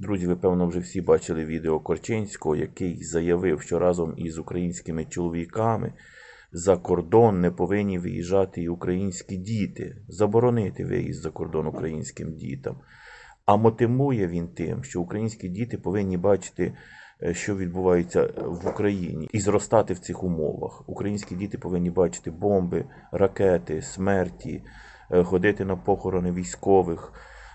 Друзі, ви певно вже всі бачили відео Корчинського, який заявив, що разом із українськими чоловіками за кордон не повинні виїжджати і українські діти, заборонити виїзд за кордон українським дітям. А мотивує він тим, що українські діти повинні бачити, е, що відбувається в Україні, і зростати в цих умовах. Українські діти повинні бачити бомби, ракети, смерті, е, ходити на похорони військових,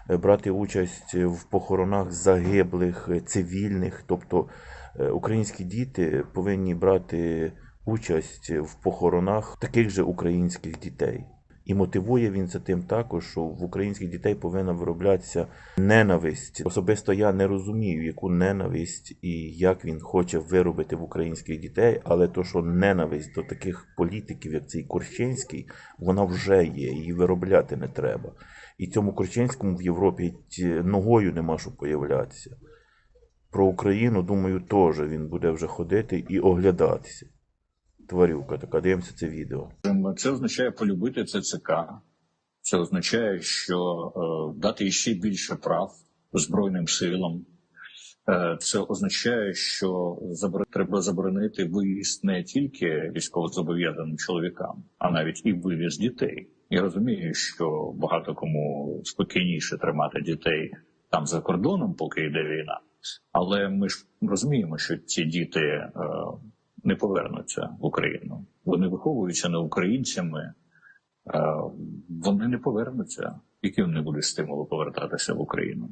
брати участь в похоронах загиблих е, цивільних. Тобто е, українські діти повинні брати участь в похоронах таких же українських дітей. І мотивує він це тим також, що в українських дітей повинна вироблятися ненависть. Особисто я не розумію, яку ненависть і як він хоче виробити в українських дітей, але то, що ненависть до таких політиків, як цей Корчинський, вона вже є, її виробляти не треба. І цьому Корчинському в Європі ногою нема що появлятися. Про Україну, думаю, теж він буде вже ходити і оглядатися. Тварюка така, дивимося це відео. Це означає полюбити ЦЦК. Це означає, що е, дати ще більше прав Збройним силам. Е, це означає, що забор... треба заборонити виїзд не тільки військовозобов'язаним чоловікам, а навіть і вивіз дітей. Я розумію, що багато кому спокійніше тримати дітей там за кордоном, поки йде війна. Але ми ж розуміємо, що ці діти е, не повернуться в Україну. Вони виховуються не українцями, вони не повернуться. Які вони будуть стимулу повертатися в Україну?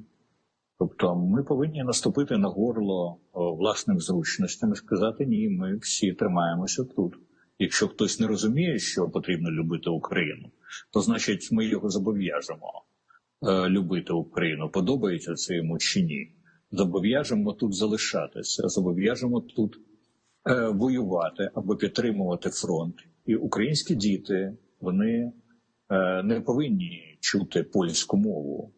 Тобто, ми повинні наступити на горло власним зручностям і сказати ні, ми всі тримаємося тут. Якщо хтось не розуміє, що потрібно любити Україну, то значить ми його зобов'яжемо е, любити Україну. Подобається це йому чи ні? Зобов'яжемо тут залишатися, зобов'яжемо тут воювати або підтримувати фронт. І українські діти вони е, не повинні чути польську мову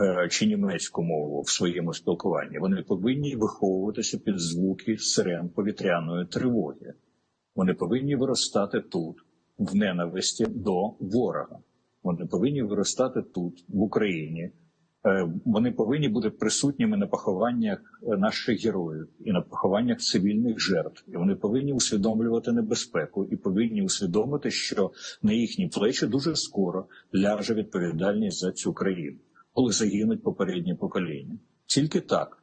е, чи німецьку мову в своєму спілкуванні. Вони повинні виховуватися під звуки сирен повітряної тривоги. Вони повинні виростати тут, в ненависті до ворога. Вони повинні виростати тут, в Україні. Е, Вони повинні бути присутніми на похованнях е, наших героїв і на похованнях цивільних жертв. І вони повинні усвідомлювати небезпеку і повинні усвідомити, що на їхні плечі дуже скоро ляже відповідальність за цю країну, коли загинуть попередні покоління. Тільки так